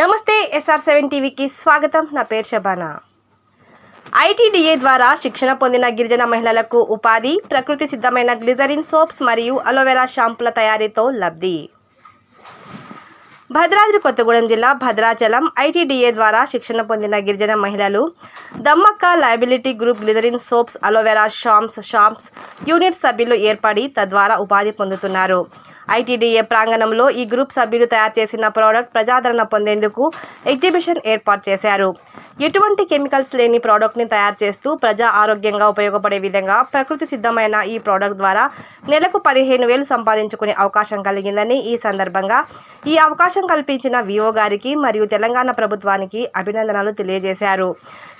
నమస్తే SR seven టీవీకి స్వాగతం. నా పేరు శబానా. ఐటీడీఏ ద్వారా శిక్షణ పొందిన గిరిజన మహిళలకు ఉపాధి ప్రకృతి సిద్ధమైన గ్లిజరిన్ సోప్స్ మరియు అలోవెరా షాంపుల తయారీతో లబ్ధి. భద్రాద్రి కొత్తగూడెం జిల్లా భద్రాచలం ఐటీడీఏ ద్వారా శిక్షణ పొందిన గిరిజన మహిళలు Dammakka liability group glycerin soaps aloe vera shampoos shampoos unit సభ్యులు ఏర్పడి తద్వారా ఉపాధి పొందుతున్నారు. ఐటీడీఏ ప్రాంగణంలో ఈ గ్రూప్ సభ్యులు తయారు చేసిన ప్రోడక్ట్ ప్రజాదరణ పొందేందుకు ఎగ్జిబిషన్ ఏర్పాటు చేశారు. ఎటువంటి కెమికల్స్ లేని ప్రోడక్ట్ని తయారు చేస్తూ ప్రజా ఆరోగ్యంగా ఉపయోగపడే విధంగా ప్రకృతి సిద్ధమైన ఈ ప్రోడక్ట్ ద్వారా నెలకు పదిహేను వేలు సంపాదించుకునే అవకాశం కలిగిందని ఈ సందర్భంగా ఈ అవకాశం కల్పించిన విఓ గారికి మరియు తెలంగాణ ప్రభుత్వానికి అభినందనలు తెలియజేశారు.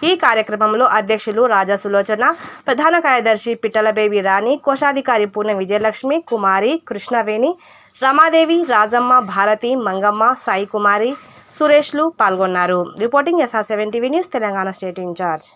ఈ కార్యక్రమంలో అధ్యక్షులు రాజా సులోచన ప్రధాన కార్యదర్శి పిట్టల బేబీ రాణి కోశాధికారి పూర్ణ విజయలక్ష్మి కుమారి కృష్ణవేణి రమాదేవి రాజమ్మ భారతి మంగమ్మ సాయి కుమారి సురేష్లు పాల్గొన్నారు. Reporting SR seven TV news Telangana state incharge.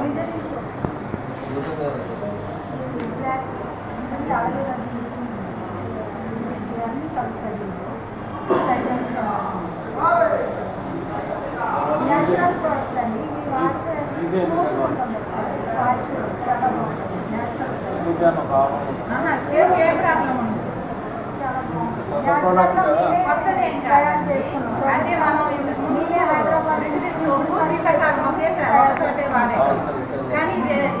గిజరీ soap black అంటే అలాగే ఇవన్నీ కలుపుతాయి న్యాచురల్ ప్రోడక్ట్స్ అండి ఇవి వాడితే స్మూత్ ఉంటుంది వాచ్ చాలా బాగుంటుంది న్యాచురల్ సేమ్ ఏ ప్రాబ్లం ఉంది చాలా బాగుంటుంది న్యాచురల్గా మేమే కొత్తది ఏం కాదు. తయారు చేసుకున్నాం కానీ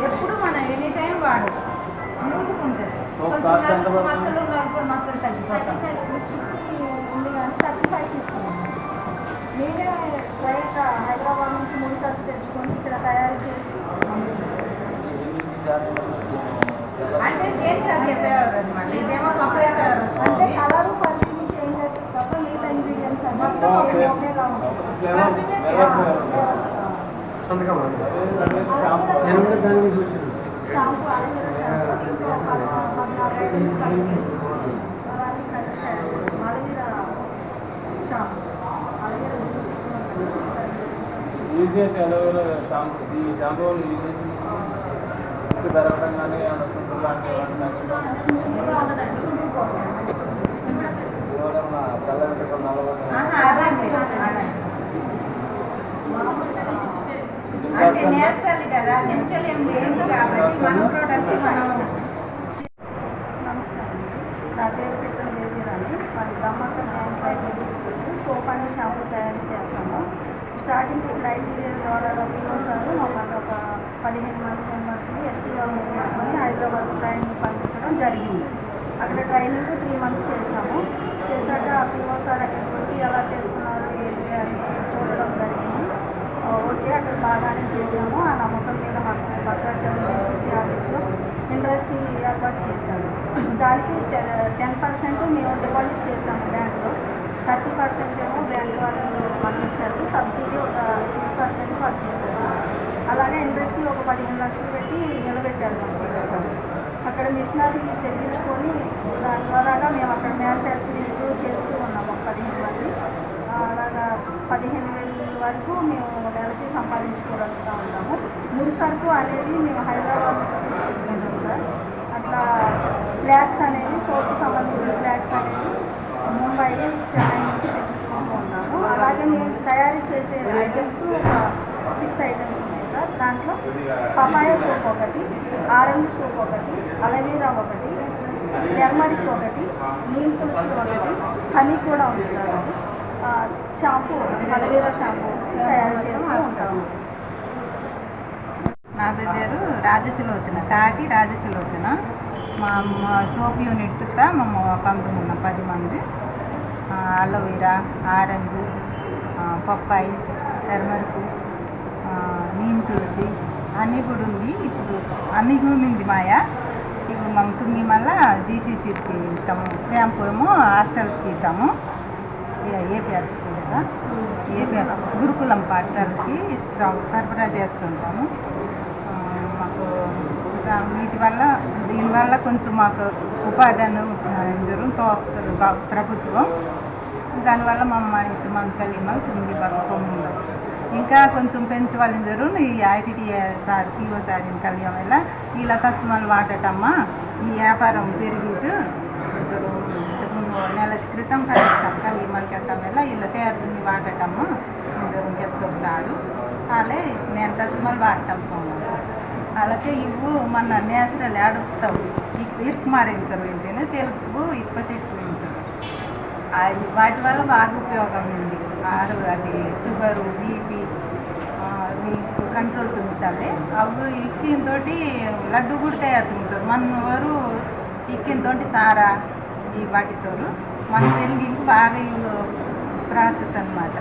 ఎప్పుడు మనం ఎనీ టైం స్మూత్గా ఉంటుంది కొంచెం మచ్చలు నలుపు మచ్చలు తగ్గిపోతాం మేమే బయట హైదరాబాద్ నుంచి మూడు సరుకు తెచ్చుకొని ఇక్కడ తయారు చేసి అంటే దేనికి అది చెప్పేవారు అనమాట ఇదేమో కలర్ అంటే కలరు పర్ఫ్యూమ్ ఈజీ అయితే అలోవేరా షాంపూ ఈ షాంపూ యూజ్ చేసి దొరకడం కానీ ఏమైనా నేచురల్ లేదు కాబట్టి మన ప్రోడక్ట్ మనం నమస్కారం. నా పేరు పెట్టిన దేవీరాణి మాది దమ్మక్క న్యాయ సోప్ అండ్ షాంపూ తయారు చేస్తాము. స్టార్టింగ్ ఇక్కడ ఐటీడీఏ ద్వారా పిల్లలు మమ్మల్ని ఒక పదిహేను మంది మెంబర్స్ని ఎస్టీ వాళ్ళు తీసుకొని హైదరాబాద్ ట్రైనింగ్ పంపించడం జరిగింది. అక్కడ ట్రైనింగ్ త్రీ మంత్స్ చేసాము చేశాక పిఓ సార్ అక్కడికి వచ్చి ఎలా చేస్తున్నారు ఏంటి అని చూడడం జరిగింది. ఓకే అక్కడ బాగానే చేసాము ఆ నమ్మకం మీద మాకు భద్రాచలం డిసిసి ఆఫీస్లో ఇంట్రెస్ట్ ఏర్పాటు చేశారు దానికి టెన్ పర్సెంట్ మేము డిపాజిట్ చేసాము బ్యాంక్లో. థర్టీ పర్సెంట్ ఏమో బ్యాంక్ వాళ్ళు పంపించారు ఇచ్చారు. సబ్సిడీ ఒక సిక్స్ పర్సెంట్ వాళ్ళు చేశారు. అలాగే ఇండస్ట్రీ ఒక పదిహేను లక్షలు పెట్టి నిలబెట్టారు సార్ అక్కడ మిషనరీ తెప్పించుకొని దాని ద్వారాగా మేము అక్కడ మ్యానుఫ్యాక్చరింగ్ చేస్తూ ఉన్నాము ఒక పదిహేను మంది. అలాగా పదిహేను వేల వరకు మేము నెలకి సంపాదించుకోగలుగుతూ ఉంటాము ముడి సరుకు అనేది మేము హైదరాబాద్ ముంబై చెన్నై నుంచి తెప్పించుకుంటూ ఉంటాము అలాగే నేను తయారు చేసే ఐటమ్స్ ఒక సిక్స్ ఐటమ్స్ ఉన్నాయి సార్. దాంట్లో పపాయ సోప్ ఒకటి ఆరెంజ్ సోప్ ఒకటి అలవీరా ఒకటి టెర్మరిక్ ఒకటి నీమ్ తులసి ఒకటి హనీ కూడా ఉంది సార్ అది షాంపూ అలవీరా షాంపూ తయారు చేస్తూ ఉంటాము నా పేరు రాజసులోచన తాటి రాజసులోచన మా మా సోప్ యూనిట్ మేము పంతొమ్మిది ఉన్నాం పది మంది. Aloe vera orange papaya turmeric neem tulsi అన్నీ కూడా ఉంది. ఇప్పుడు అన్నీ కూడా ఉంది మాయా. ఇప్పుడు మనం తుంగి మళ్ళా జీసీసీకి ఇస్తాము. షాంపూ ఏమో హాస్టల్కి ఇస్తాము. ఏపీఆర్ స్కూల్ కదా ఏపీఆర్ గురుకులం పాఠశాలకి ఇస్తాం సరఫరా చేస్తుంటాము. మాకు ఇంకా వీటి వల్ల దీనివల్ల కొంచెం మాకు ఉపాధి అని జరుగుతుంది. ప్రభుత్వం. దానివల్ల మా మంచి మన కలిమలు తుంగి బతుకం ఇంకా కొంచెం పెంచవాలని జరుగు ఈ ఐటీటీ సార్ పిఓ సార్ కలియం వల్ల ఇలా. తక్షణాలు వాడటమ్మా ఈ వ్యాపారం పెరిగిదు నెల క్రితం కలుస్తాం. కలిమలకి ఎత్తాం వల్ల ఇలా. తయారుతుంది వాడటమ్మా జరుగు సారు. అలా నేను తక్షణాలు వాడటం సోమవారం అలాగే ఇవ్వు మన నేచురల్ అడుగుతాం ఇరుకు మారింటారు ఏంటనే తెలుపు ఇప్ప చెట్టు వింటారు అది వాటి వల్ల బాగా ఉపయోగం ఉంది. ఆరు అది షుగరు బీపీ మీకు కంట్రోల్ తుంగుతుంది అవి ఇక్కింతో లడ్డు కూడా తయారు తుంగుతారు మన వారు ఇక్కింతో సారా ఈ వాటితో మన తెలుగు బాగా ప్రాసెస్ అన్నమాట.